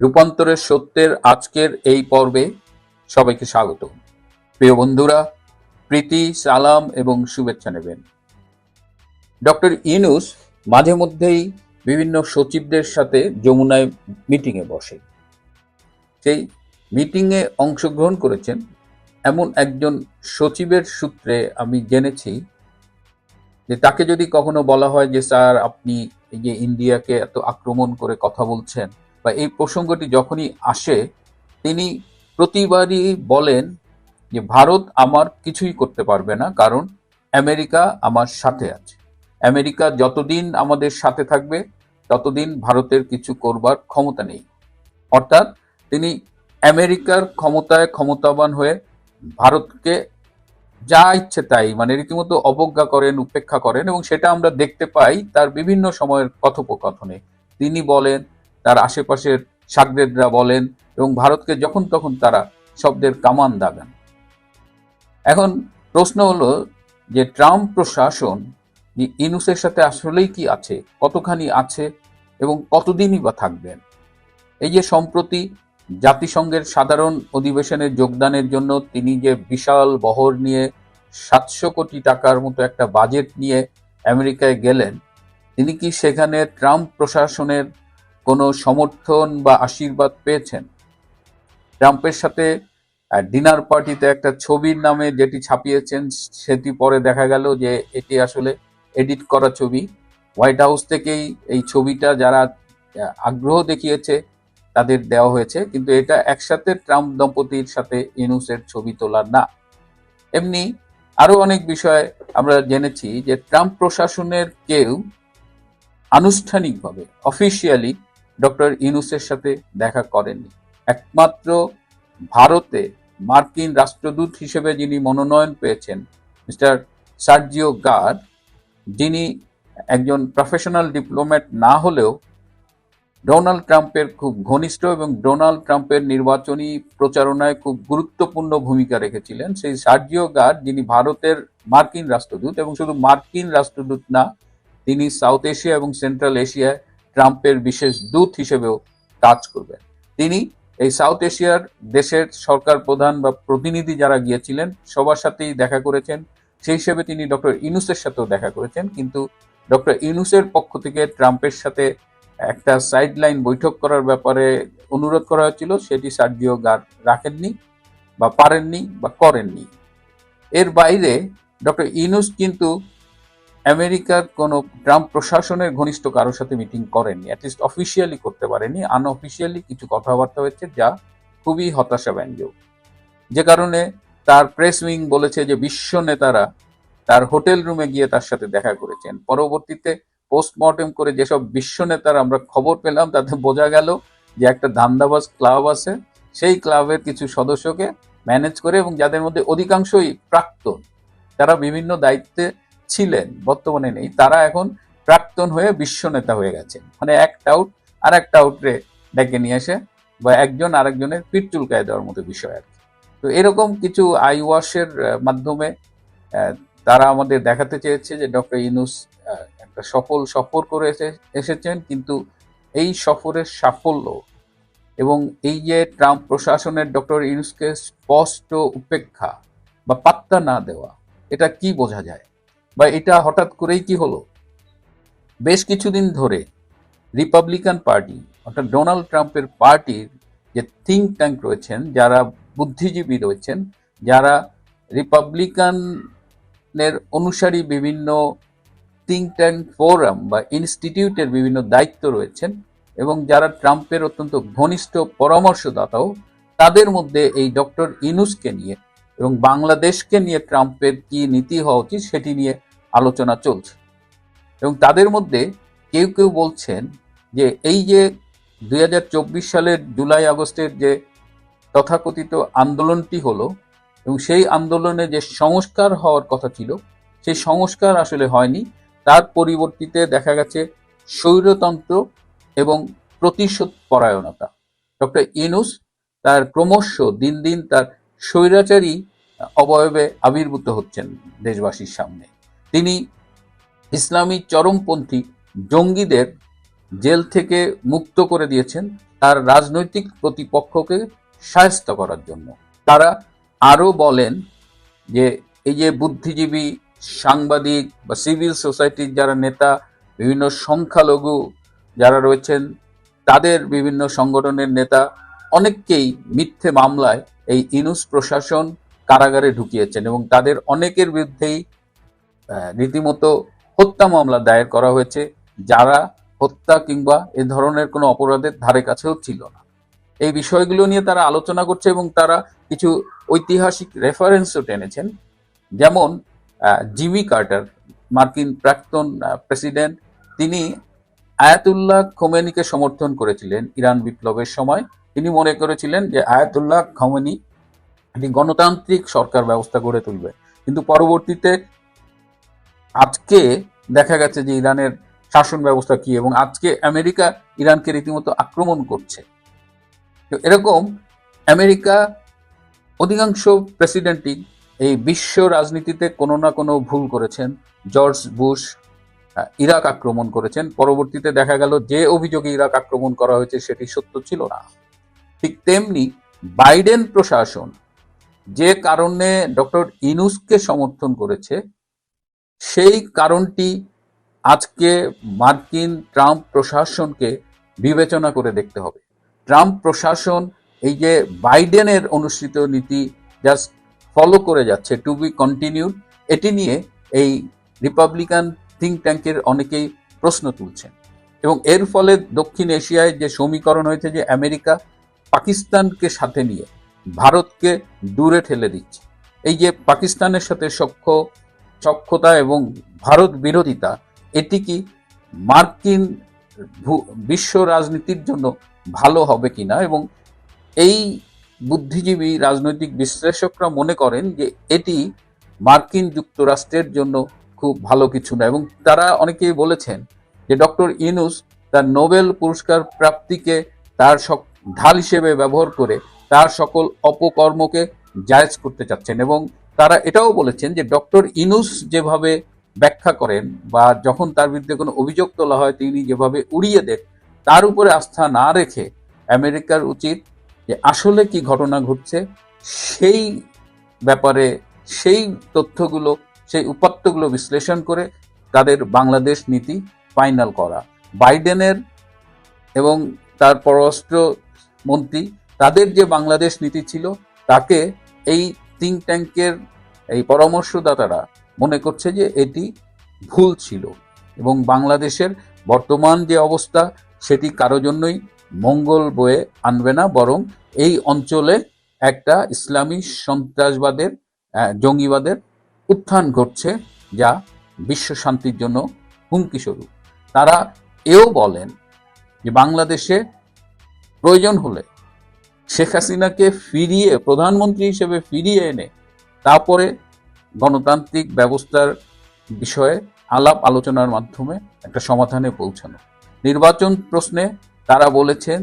রূপান্তরের সত্যের আজকের এই পর্বে সবাইকে স্বাগত। প্রিয় বন্ধুরা, প্রীতি, সালাম এবং শুভেচ্ছা নেবেন। ডক্টর ইনুস মাঝে মধ্যেই বিভিন্ন সচিবদের সাথে যমুনায় মিটিংয়ে বসে। সেই মিটিংয়ে অংশগ্রহণ করেছেন এমন একজন সচিবের সূত্রে আমি জেনেছি যে তাকে যদি কখনো বলা হয় যে, স্যার, আপনি এই যে ইন্ডিয়াকে এত আক্রমণ করে কথা বলছেন বা এই প্রসঙ্গটি যখনই আসে, তিনি প্রতিবারই বলেন যে, ভারত আমার কিছুই করতে পারবে না, কারণ আমেরিকা আমার সাথে আছে। আমেরিকা যতদিন আমাদের সাথে থাকবে, ততদিন ভারতের কিছু করবার ক্ষমতা নেই। অর্থাৎ তিনি আমেরিকার ক্ষমতায় ক্ষমতাবান হয়ে ভারতকে যা ইচ্ছে তাই মানে রীতিমতো অবজ্ঞা করেন, উপেক্ষা করেন এবং সেটা আমরা দেখতে পাই তার বিভিন্ন সময়ের কথোপকথনে। তিনি বলেন তার আশেপাশের সাগরেদরা বলেন, এবং ভারতকে যখন তখন তারা শব্দের কামান দাগান। এখন প্রশ্ন হলো যে ট্রাম্প প্রশাসন ইনুসের সাথে আসলেই কি আছে, কতখানি আছে, এবং কতদিনই বা থাকবেন এই যে সম্প্রতি জাতিসংঘের সাধারণ অধিবেশনে যোগদানের জন্য তিনি যে বিশাল বহর নিয়ে সাতশো কোটি টাকার মতো একটা বাজেট নিয়ে আমেরিকায় গেলেন, তিনি কি সেখানে ট্রাম্প প্রশাসনের কোনো সমর্থন বা আশীর্বাদ পেয়েছেন? ট্রাম্পের সাথে ডিনার পার্টিতে একটা ছবির নামে যেটি ছাপিয়েছেন, সেটি পরে দেখা গেল যে এটি আসলে এডিট করা ছবি। হোয়াইট হাউস থেকেই এই ছবিটা যারা আগ্রহ দেখিয়েছে, তাদের দেওয়া হয়েছে। কিন্তু এটা একসাথে ট্রাম্প দম্পতির সাথে ইনুসের ছবি তোলার না। এমনি আরও অনেক বিষয় আমরা জেনেছি যে ট্রাম্প প্রশাসনের কেউ আনুষ্ঠানিকভাবে অফিসিয়ালি ডক্টর ইউনুসের সাথে দেখা করেননি। একমাত্র ভারতে মার্কিন রাষ্ট্রদূত হিসেবে যিনি মনোনয়ন পেয়েছেন, মিস্টার সার্জিও গার্ড, যিনি একজন প্রফেশনাল ডিপ্লোম্যাট না হলেও ডোনাল্ড ট্রাম্পের খুব ঘনিষ্ঠ এবং ডোনাল্ড ট্রাম্পের নির্বাচনী প্রচারণায় খুব গুরুত্বপূর্ণ ভূমিকা রেখেছিলেন, সেই সার্জিও গার্ড যিনি ভারতের মার্কিন রাষ্ট্রদূত এবং শুধু মার্কিন রাষ্ট্রদূত না, তিনি সাউথ এশিয়া এবং সেন্ট্রাল এশিয়ায় ট্রাম্পের বিশেষ দূত হিসেবেও কাজ করবেন। তিনি এই সাউথ এশিয়ার দেশের সরকার প্রধান বা প্রতিনিধি যারা গিয়েছিলেন, সবার সাথেই দেখা করেছেন। সেই হিসেবে তিনি ডক্টর ইনুসের সাথেও দেখা করেছেন। কিন্তু ডক্টর ইনুসের পক্ষ থেকে ট্রাম্পের সাথে একটা সাইডলাইন বৈঠক করার ব্যাপারে অনুরোধ করা হয়েছিল, সেটি সার্জিও গার রাখেননি বা পারেননি বা করেননি। এর বাইরে ডক্টর ইনুস কিন্তু আমেরিকার কোনো ট্রাম্প প্রশাসনের ঘনিষ্ঠ কারোর সাথে মিটিং করেননি অ্যাটলিস্ট অফিসিয়ালি করতে পারেনি আনঅফিসিয়ালি কিছু কথাবার্তা হয়েছে যা খুবই হতাশাব্যঞ্জক। যে কারণে তার প্রেস উইং বলেছে যে বিশ্ব নেতারা তার হোটেল রুমে গিয়ে তার সাথে দেখা করেছেন। পরবর্তীতে পোস্টমর্টেম করে যেসব বিশ্ব নেতার আমরা খবর পেলাম, তাতে বোঝা গেল যে একটা ধান্দাবাজ ক্লাব আছে, সেই ক্লাবের কিছু সদস্যকে ম্যানেজ করে এবং যাদের মধ্যে অধিকাংশই প্রাক্তন, তারা বিভিন্ন দায়িত্বে ছিলেন, বর্তমানে নেই। তারা এখন প্রাক্তন হয়ে বিশ্ব নেতা হয়ে গেছে মানে একটা আউট আর একটা টাউটরে ডেকে নিয়ে এসে বা একজন আরেকজনের পিঠ চুলকায় দেওয়ার মতো বিষয় আর তো এরকম কিছু আই ওয়াশের মাধ্যমে তারা আমাদের দেখাতে চেয়েছে যে ডক্টর ইনুস একটা সফল সফর করে এসে- এসেছেন। কিন্তু এই সফরের সাফল্য এবং এই যে ট্রাম্প প্রশাসনের ডক্টর ইনুসকে স্পষ্ট উপেক্ষা বা পাত্তা না দেওয়া, এটা কি বোঝা যায়? বা এটা হঠাৎ করেই কি হলো? বেশ কিছুদিন ধরে রিপাবলিকান পার্টি অর্থাৎ ডোনাল্ড ট্রাম্পের পার্টির যে থিঙ্ক ট্যাঙ্ক রয়েছেন, যারা বুদ্ধিজীবী রয়েছেন, যারা রিপাবলিকানের অনুসারী বিভিন্ন থিঙ্ক ট্যাঙ্ক ফোরাম বা ইনস্টিটিউটের বিভিন্ন দায়িত্ব রয়েছেন এবং যারা ট্রাম্পের অত্যন্ত ঘনিষ্ঠ পরামর্শদাতাও, তাদের মধ্যে এই ডক্টর ইনুসকে নিয়ে এবং বাংলাদেশকে নিয়ে ট্রাম্পের কি নীতি হওয়া উচিত সেটি নিয়ে আলোচনা চলছে। এবং তাদের মধ্যে কেউ কেউ বলছেন যে এই যে দুই হাজার চব্বিশ সালের জুলাই আগস্টের যে তথাকথিত আন্দোলনটি হলো এবং সেই আন্দোলনে যে সংস্কার হওয়ার কথা ছিল, সেই সংস্কার আসলে হয়নি। তার পরিবর্তিতে দেখা গেছে স্বৈরতন্ত্র এবং প্রতিশোধ পরায়ণতা ডক্টর ইনুস তার ক্রমশ দিন দিন তার স্বৈরাচারী অবয়বে আবির্ভূত হচ্ছেন দেশবাসীর সামনে। তিনি ইসলামী চরমপন্থী জঙ্গিদের জেল থেকে মুক্ত করে দিয়েছেন তার রাজনৈতিক প্রতিপক্ষকে সায়স্ত করার জন্য। তারা আরও বলেন যে, এই যে বুদ্ধিজীবী সাংবাদিক বা সিভিল সোসাইটির যারা নেতা, বিভিন্ন সংখ্যালঘু যারা রয়েছেন, তাদের বিভিন্ন সংগঠনের নেতা অনেককেই মিথ্যে মামলায় এই ইনুস প্রশাসন কারাগারে ঢুকিয়েছেন এবং তাদের অনেকের বিরুদ্ধেই রীতিমতো হত্যা মামলা দায়ের করা হয়েছে, যারা হত্যা কিংবা এ ধরনের কোনো অপরাধের ধারে কাছেও ছিল না। এই বিষয়গুলো নিয়ে তারা আলোচনা করছে এবং তারা কিছু ঐতিহাসিক রেফারেন্সও টেনেছেন। যেমন জিমি কার্টার, মার্কিন প্রাক্তন প্রেসিডেন্ট, তিনি আয়াতুল্লাহ খোমেনিকে সমর্থন করেছিলেন ইরান বিপ্লবের সময়। তিনি মনে করেছিলেন যে আয়াতুল্লাহ খোমেনি একটি গণতান্ত্রিক সরকার ব্যবস্থা গড়ে তুলবে। কিন্তু পরবর্তীতে আজকে দেখা গেছে যে ইরানের শাসন ব্যবস্থা কি এবং আজকে আমেরিকা ইরানকে রীতিমতো আক্রমণ করছে। তো এরকম আমেরিকা অধিকাংশ প্রেসিডেন্টই এই বিশ্ব রাজনীতিতে কোনো না কোনো ভুল করেছেন। জর্জ বুশ ইরাক আক্রমণ করেছেন। পরবর্তীতে দেখা গেল যে অভিযোগে ইরাক আক্রমণ করা হয়েছে সেটি সত্য ছিল না। ঠিক তেমনি বাইডেন প্রশাসন যে কারণে ডক্টর ইনুসকে সমর্থন করেছে, সেই কারণটি আজকে মার্কিন ট্রাম্প প্রশাসনকে বিবেচনা করে দেখতে হবে। ট্রাম্প প্রশাসন এই যে বাইডেনের অনুসৃত নীতি জাস্ট ফলো করে যাচ্ছে টু বি কন্টিনিউড এটি নিয়ে এই রিপাবলিকান থিঙ্ক ট্যাঙ্কের অনেকেই প্রশ্ন তুলছেন। এবং এর ফলে দক্ষিণ এশিয়ায় যে সমীকরণ হয়েছে যে আমেরিকা পাকিস্তানকে সাথে নিয়ে ভারতকে দূরে ঠেলে দিচ্ছে। এই যে পাকিস্তানের সাথে সক্ষ সক্ষতা এবং ভারত বিরোধিতা, এটি কি মার্কিন বিশ্ব রাজনীতির জন্য ভালো হবে কিনা এবং এই বুদ্ধিজীবী রাজনৈতিক বিশ্লেষকরা মনে করেন যে এটি মার্কিন যুক্তরাষ্ট্রের জন্য খুব ভালো কিছু না। এবং তারা অনেকেই বলেছেন যে ডক্টর ইনুস তার নোবেল পুরস্কার প্রাপ্তিকে তার ঢাল হিসেবে ব্যবহার করে তার সকল অপকর্মকে জায়েজ করতে চাচ্ছেন এবং তারা এটাও বলেছেন যে ডক্টর ইনুস যেভাবে ব্যাখ্যা করেন বা যখন তার বিরুদ্ধে কোনো অভিযোগ তোলা হয়, তিনি যেভাবে উড়িয়ে দেন, তার উপরে আস্থা না রেখে আমেরিকার উচিত যে আসলে কি ঘটনা ঘটছে, সেই ব্যাপারে সেই তথ্যগুলো, সেই উপাত্তগুলো বিশ্লেষণ করে তাদের বাংলাদেশ নীতি ফাইনাল করা। বাইডেনের এবং তার পররাষ্ট্র মন্ত্রী, তাদের যে বাংলাদেশ নীতি ছিল, তাকে এই থিঙ্ক ট্যাঙ্কের এই পরামর্শদাতারা মনে করছে যে এটি ভুল ছিল এবং বাংলাদেশের বর্তমান যে অবস্থা, সেটি কারও জন্যই মঙ্গল বয়ে আনবে না, বরং এই অঞ্চলে একটা ইসলামী সন্ত্রাসবাদের জঙ্গিবাদের উত্থান ঘটছে যা বিশ্ব শান্তির জন্য হুমকিস্বরূপ তারা এও বলেন যে বাংলাদেশে প্রয়োজন হলে শেখ হাসিনাকে ফিরিয়ে, প্রধানমন্ত্রী হিসেবে ফিরিয়ে এনে তারপরে গণতান্ত্রিক ব্যবস্থার বিষয়ে আলাপ আলোচনার মাধ্যমে একটা সমাধানে পৌঁছানো। নির্বাচন প্রশ্নে তারা বলেছেন